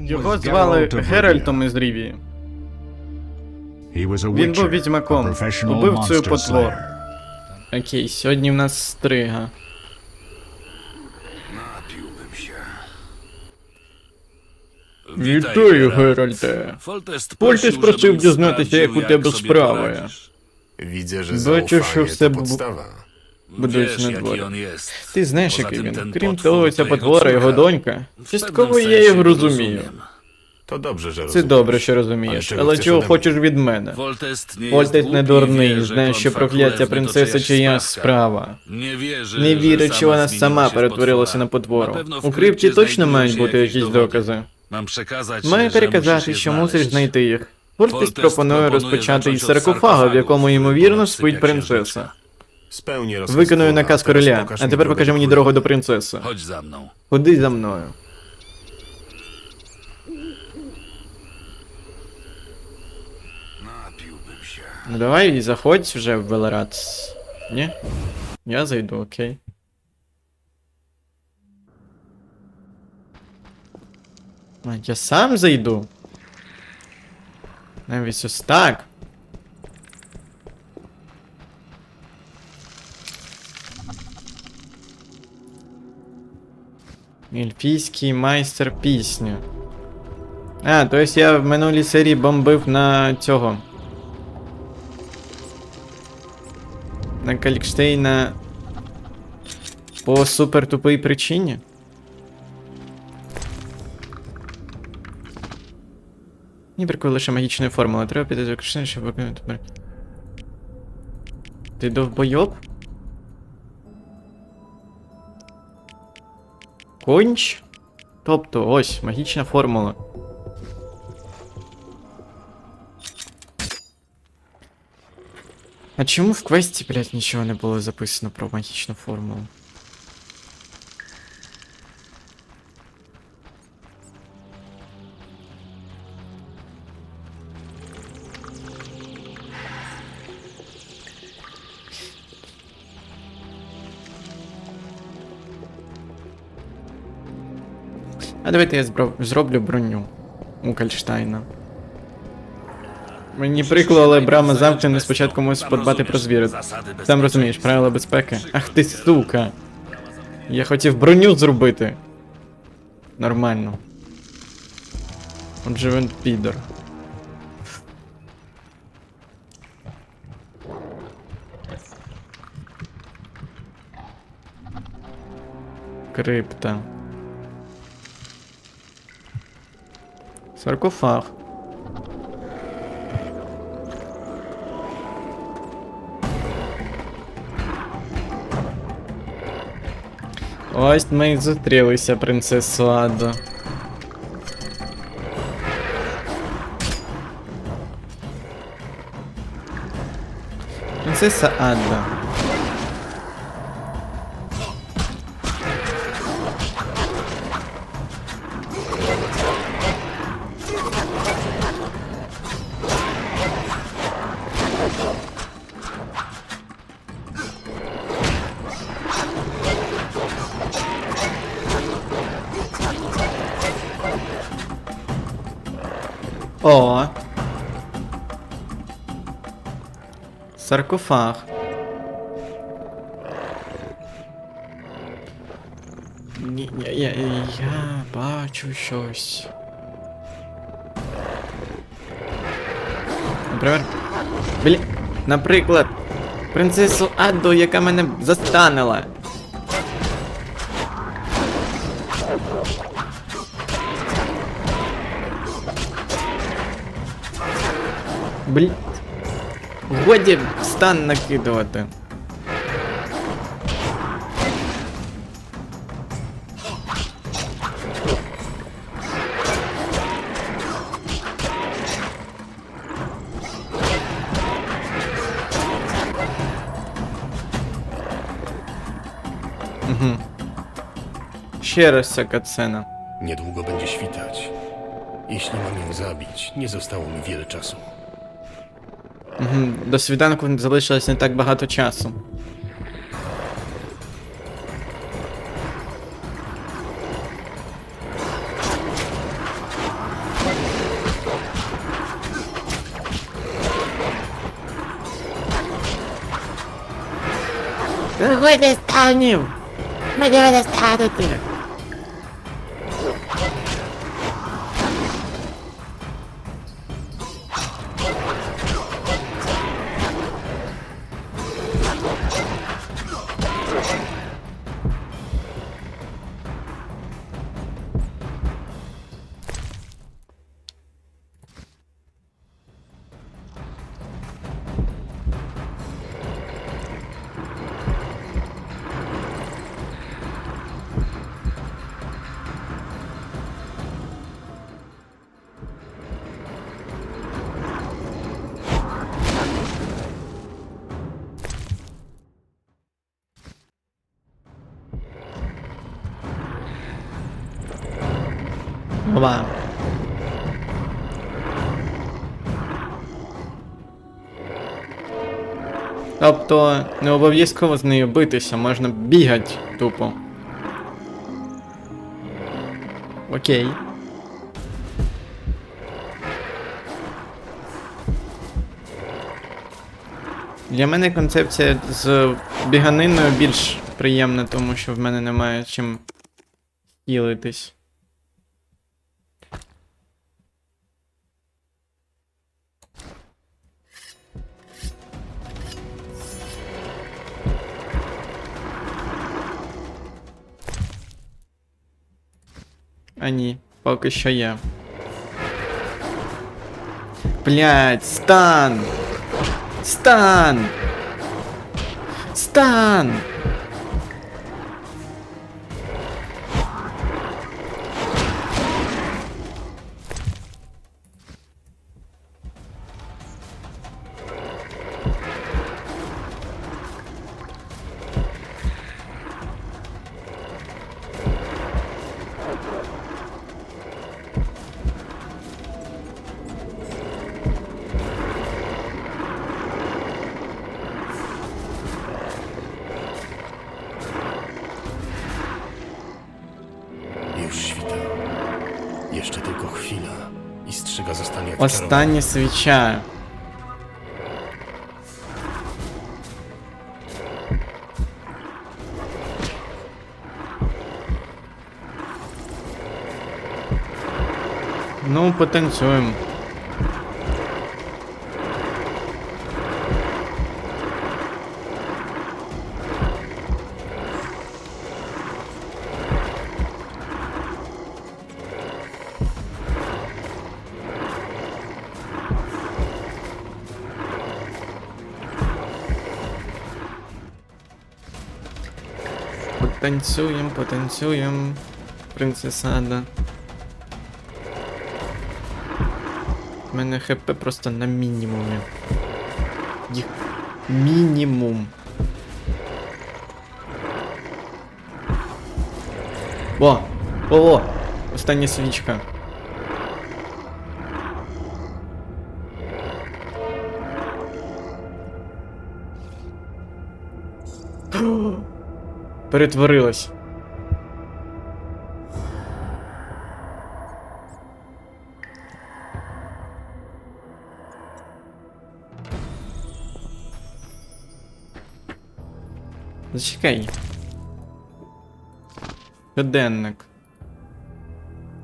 Його звали Геральтом із Рівії. Він був відьмаком, убивцею потвор. Окей, сьогодні в нас стрига. Вітаю, Геральте. Фольтес просив дізнатися, як у тебе справи. Bociu, zaufanie все б- Будують Wiesz, на дворі. Ти знаєш, який він. Крім того, ця потвора, його донька. Частково pewnym я його розумію. To dobrze, że Це добре, що розумієш. Але чого Але чого хочеш від мене? Фольтест не дурний, знає, що прокляття принцеси чиясь справа. Не вірить, що вона сама перетворилася на потвору. У крипті точно мають бути якісь докази. Маю переказати, що мусиш знайти їх. Пропонує пропонує розпочати із саркофага, в якому ймовірно спить принцеса. Виконую наказ короля, а тепер покажи мені дорогу до принцеси. Chodź za mną. Ходи за мною. Ну давай і заходь вже в Велерат. Ні? Я зайду, окей. А, я сам зайду. Навіть ось так. Ельфійський майстер пісні. А, то есть я в минулій серії бомбив на цього. На Калікштейна по супер тупій причині. Мені бракує лише магічної формули. Треба піти до Калікштейна, щоб виконати. Ти довбойоб? Конч? Тобто, ось, магічна формула. А чому в квесті, блядь, нічого не було записано про магічну формулу? А давайте я збро- зроблю броню у Кальштайна. Мені прикро, але брама замкнена, спочатку мусиш подбати про звіри. Сам розумієш, правила безпеки. Ах ти сука. Я хотів броню зробити. Нормально. Отже він підор. Крипта. Саркофаг. Ось ми і зустрілися, принцесу Адо. Принцеса Адо. О. Саркофаг. Ні, я, я, я бачу щось. Наприклад. Блі... Наприклад, принцесу Адду, яка мене застанила. Блін. Годі стан накидувати. Угу. Ще раз ця катсцена. Niedługo będzie świtać. Jeśli mam ją zabić, nie zostało mi wiele czasu. До світанку залишилось не так багато часу. Виходьте з танів! Ми дивимося стати! Заходьте станів! Мені мене станути! Ова. Тобто не обов'язково з нею битися, можна бігати тупо. Окей. Для мене концепція з біганиною більш приємна, тому що в мене немає чим хілитись. А ні, поки що є. Блять, стан! Стан! Стан! Остання свіча. Ну, потанцюємо. Потанцюємо, потанцюємо. Принцесада. У мене хп просто на мінімумі. Їх мінімум. О! О! О! Остання свічка. Перетворилась. Зачекай. Щоденник.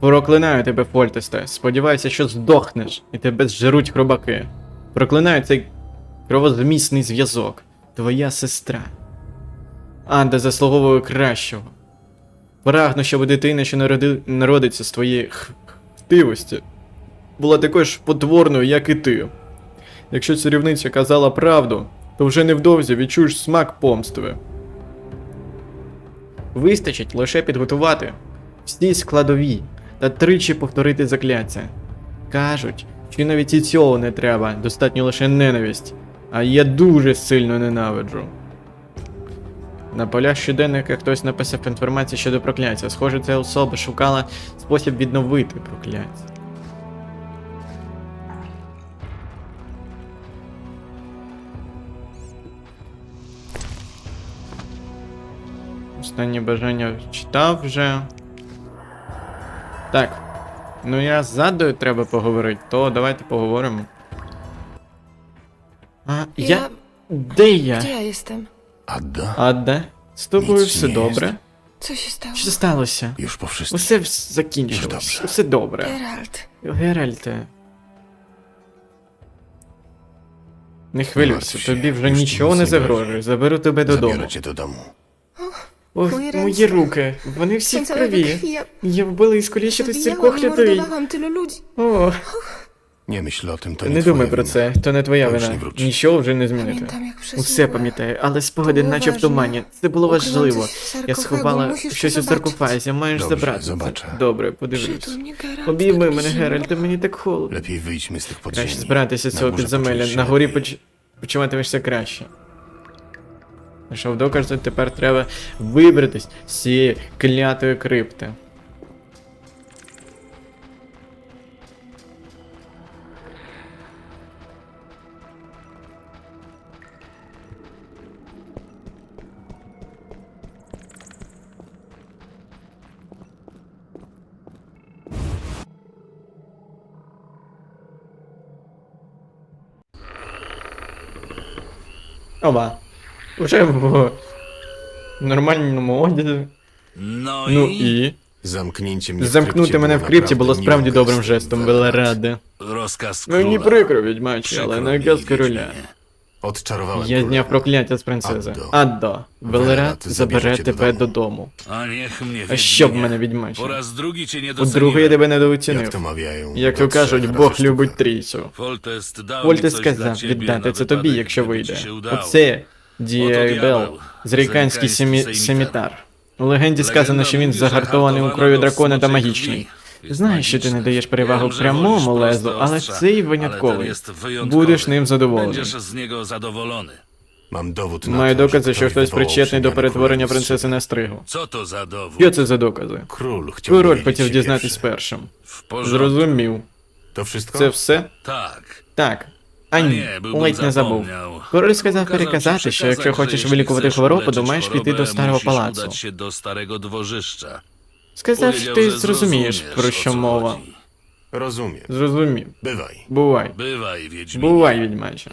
Проклинаю тебе, Фольтесте. Сподіваюся, що здохнеш, і тебе зжеруть хробаки. Проклинаю цей кровозмісний зв'язок. Твоя сестра. Анда заслуговує кращого. Прагну, щоб дитина, що народи... народиться з твоєї хтивості, була також потворною, як і ти. Якщо царівниця казала правду, то вже невдовзі відчуєш смак помстви. Вистачить лише підготувати всі складові та тричі повторити закляття. Кажуть, що навіть і цього не треба, достатньо лише ненависть, а я дуже сильно ненавиджу. На полях щоденника хтось написав інформацію щодо прокляття. Схоже, ця особа шукала спосіб відновити прокляття. Останнє бажання читав вже. Так. Ну я з задою треба поговорити, то давайте поговоримо. А, я. Де я? Gdzie ja jestem? Adda? Адда, з тобою Nic все nie добре? Co się stało? Що сталося? Już po wszystkim. Усе вс- закінчилось. dobrze. Усе добре. Geralt, Геральте. Не хвилюйся, Маркусь, тобі вже ci нічого не nie загрожує. Заберу тебе додому. Zabiorę cię do domu. Ох, Мої мої рęce. руки, вони всі są в całe we крові. Ja Я вбила і zabijałam стількох і людей. mordowałam tylu ludzi. О, Nie myśl o tym, to nie, не думай про це, то не твоя вина. nie. Нічого вже не змінити. Усе пам'ятаю, але спогади було наче в важливо. тумані. Це було важливо. Я сховала щось у zobaczyć. саркофазі, маєш забрати. це. zobaczę. Добре, подивлюсь. Przytul mnie, Geralt. Обійми tak мене, zimno. Геральте, мені так холодно. Lepiej wyjdźmy z tych Краще збиратися з Na цього górze підземелля. На горі поч... почуватимешся краще. Знайшов докази, тепер треба вибратись з цієї клятої крипти. Оба. Уже в нормальному одязі. Ну, Ну і. Замкніть мене Замкнути мене в крипті було справді добрим жестом. Велераде. rozkaz Мені króla. прикро, відьмачі, але наказ короля. Odczarowałem Я зняв прокляття з принцези. Аддо. Аддо, Велерат забере тебе додому. А що б мене? Po raz drugi cię nie Удруге я тебе Jak to недооцінив. mawiają? Як то кажуть, Бог любить трійцю. Вольте dla сказав віддати це тобі, якщо вийде. Оце дьявол, зріканський семі... зріканський семітар. У легенді сказано, що він загартований у крові дракона та магічний. Знаєш, що ти не даєш перевагу прямому лезу, але цей винятковий. Будеш ним задоволений. Маю to, докази, що хтось причетний до перетворення принцеси на стригу. Що це за докази? Король хотів дізнатись першим. Зрозумів. To wszystko? Це все? Tak. Так. А ні, ледь не забув. Король сказав переказати, що якщо хочеш вилікувати хворобу, то маєш піти до старого палацу. Сказав, що ти зрозумієш, про що мова. Rozumiem. Зрозумів. Bywaj. Бувай. Bywaj, Wiedźminie. Бувай, відьмаче.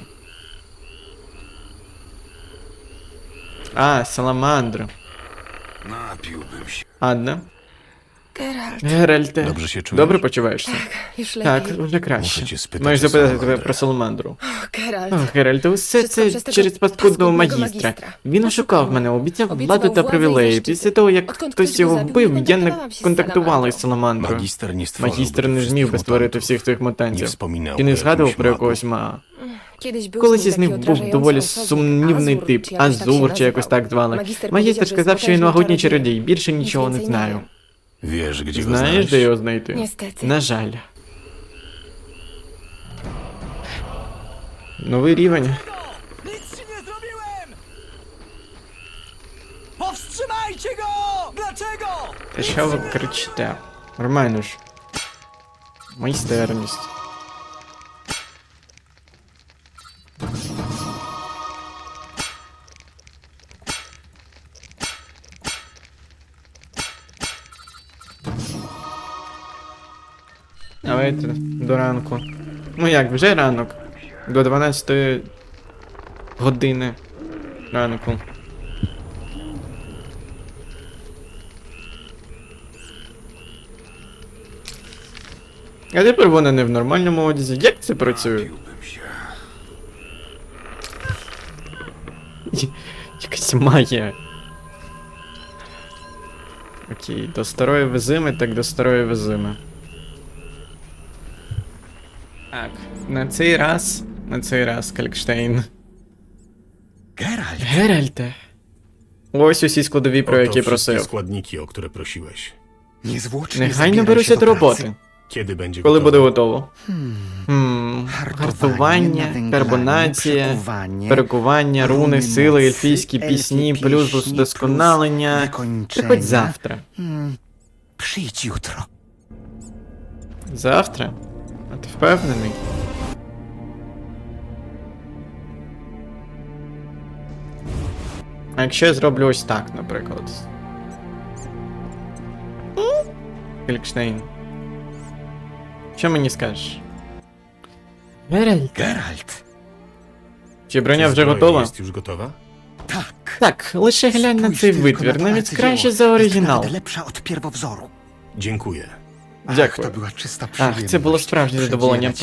А, саламандра. Napiłbym się. Адна. Geralt, Геральте. Dobrze się czujesz? Добре почуваєшся? już lepiej. Так, вже краще. Muszę cię spytać Маєш o запитати тебе про саламандру. O, Geralt. О, Геральте, усе Wszystko це przez tego через паскудного paskudnego магістра. магістра. Він ошукав мене, обіцяв Обіцяв владу та владу і привілеї. защиту. Після того, як хтось ktoś його вбив, nie я не się контактувала з Саламандрою. саламандрою. Magister nie stworzył Магістр не зміг би створити всіх тих Nie мутантів. wspominał Ти не o згадував jakimś про magu. якогось мага. Kiedyś był Колись із nim них був доволі сумнівний тип, Azur, czy jakoś tak się Азур чи якось так звали. Магістр сказав, що він могутній чародій, більше нічого не знаю. wiem. Wiesz, gdzie go Знаєш, znaleźć? де його знайти? Niestety. На жаль. Новий рівень. Nic ci nie zrobiłem! Powstrzymajcie go! Dlaczego? Та що ви кричите? Нормально ж. Майстерність. Давайте до ранку. Ну як, вже ранок. До 12 години ранку. А тепер вона не в нормальному одязі. Як це працює? Якась магія. Окей, до старої везими, так до старої везими. Так, на цей раз. На цей раз, Калькштейн. Geralt! Геральте. Ось усі складові, про Oto які wszystkie просив. składniki, o które prosiłeś. Niezwłocznie беруся się до роботи. Kiedy będzie Коли буде gotowe? готово? Хм, гартування, карбонація, перекування, руни, руни, сили, ельфійські ельфі пісні, плюс пісні, вдосконалення. плюс Приходь завтра. Przyjdź jutro. Завтра? А ти впевнений? А якщо я зроблю ось так, наприклад. Фількштейн. Що мені скажеш? Геральт. Geralt! Чи броня Czy вже zbroja готова? jest już gotowa? Tak. Так, лише глянь на Spójrz цей tylko витвір, na to навіть arcydzieło. краще за Jest оригінал. nawet lepsza od pierwowzoru. Dziękuję. Ach, Дякую. to była czysta Ach, це було справжнє задоволення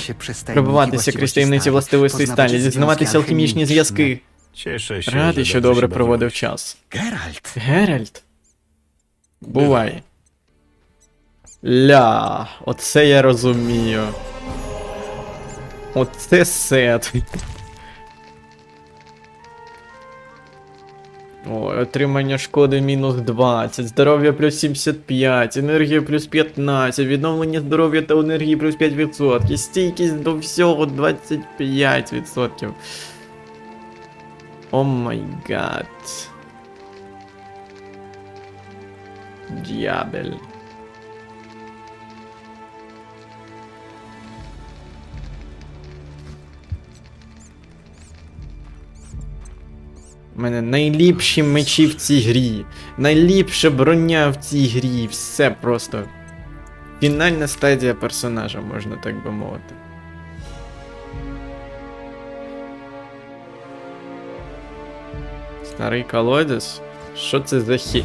пробиватися крізь таємниці властивостей сталі, związki дізнаватися алхімічні зв'язки. Радий, що добре проводив час. Geralt, Геральт. Бувай. Ля, оце я розумію. Оце сет. Ой, отримання шкоди мінус 20, здоров'я плюс 75, енергія плюс 15, відновлення здоров'я та енергії плюс 5%, стійкість до всього 25%. О май гад. Д'ябель. У мене найліпші мечі в цій грі. Найліпша броня в цій грі. Все просто. Фінальна стадія персонажа, можна так би мовити. Старий колодязь? Що це за хі?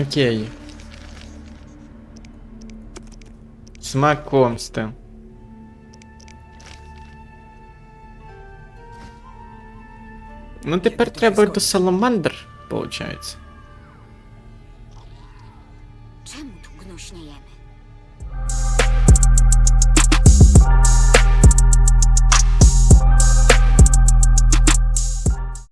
Окей. Смак. Ну тепер треба до саламандр, получається.